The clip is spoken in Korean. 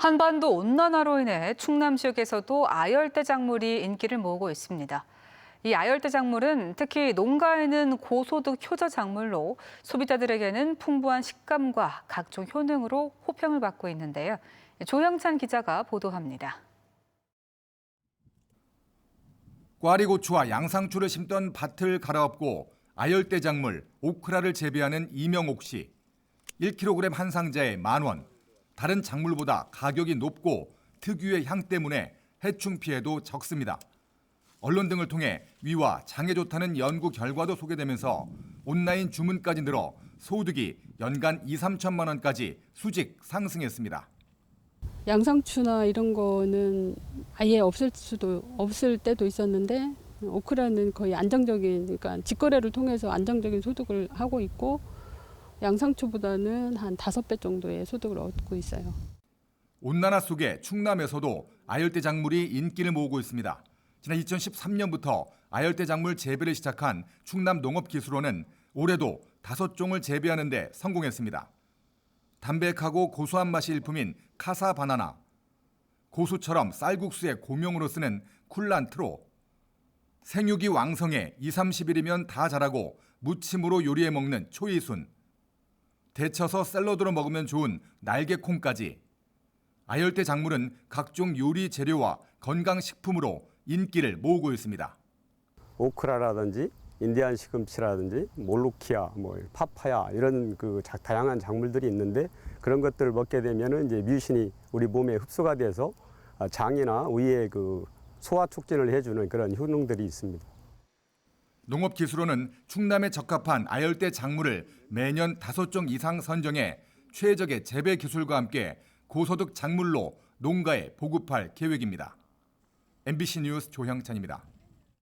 한반도 온난화로 인해 충남 지역에서도 아열대 작물이 인기를 모으고 있습니다. 이 아열대 작물은 특히 농가에는 고소득 효자 작물로 소비자들에게는 풍부한 식감과 각종 효능으로 호평을 받고 있는데요. 조영찬 기자가 보도합니다. 꽈리고추와 양상추를 심던 밭을 갈아엎고 아열대 작물 오크라를 재배하는 이명옥 씨. 1kg 한 상자에 만 원. 다른 작물보다 가격이 높고 특유의 향 때문에 해충 피해도 적습니다. 언론 등을 통해 위와 장에 좋다는 연구 결과도 소개되면서 온라인 주문까지 늘어 소득이 연간 2, 3천만 원까지 수직 상승했습니다. 양상추나 이런 거는 아예 없을 수도 없을 때도 있었는데 오크라는 거의 안정적인 그러니까 직거래를 통해서 안정적인 소득을 하고 있고 양상추보다는 한 다섯 배 정도의 소득을 얻고 있어요. 온난화 속에 충남에서도 아열대 작물이 인기를 모으고 있습니다. 지난 2013년부터 아열대 작물 재배를 시작한 충남 농업기술원은 올해도 다섯 종을 재배하는 데 성공했습니다. 담백하고 고소한 맛이 일품인 카사 바나나, 고수처럼 쌀국수의 고명으로 쓰는 쿨란트로, 생육이 왕성해 2, 30일이면 다 자라고 무침으로 요리해 먹는 초이순, 데쳐서 샐러드로 먹으면 좋은 날개콩까지 아열대 작물은 각종 요리 재료와 건강 식품으로 인기를 모으고 있습니다. 오크라라든지 인디안 시금치라든지 몰루키아, 뭐 파파야 이런 그 자- 다양한 작물들이 있는데 그런 것들을 먹게 되면은 이제 뮤신이 우리 몸에 흡수가 돼서 아, 장이나 위에 그 소화 촉진을 해주는 그런 효능들이 있습니다. 농업기술원은 충남에 적합한 아열대 작물을 매년 다섯 종 이상 선정해 최적의 재배 기술과 함께 고소득 작물로 농가에 보급할 계획입니다. MBC 뉴스 조형찬입니다.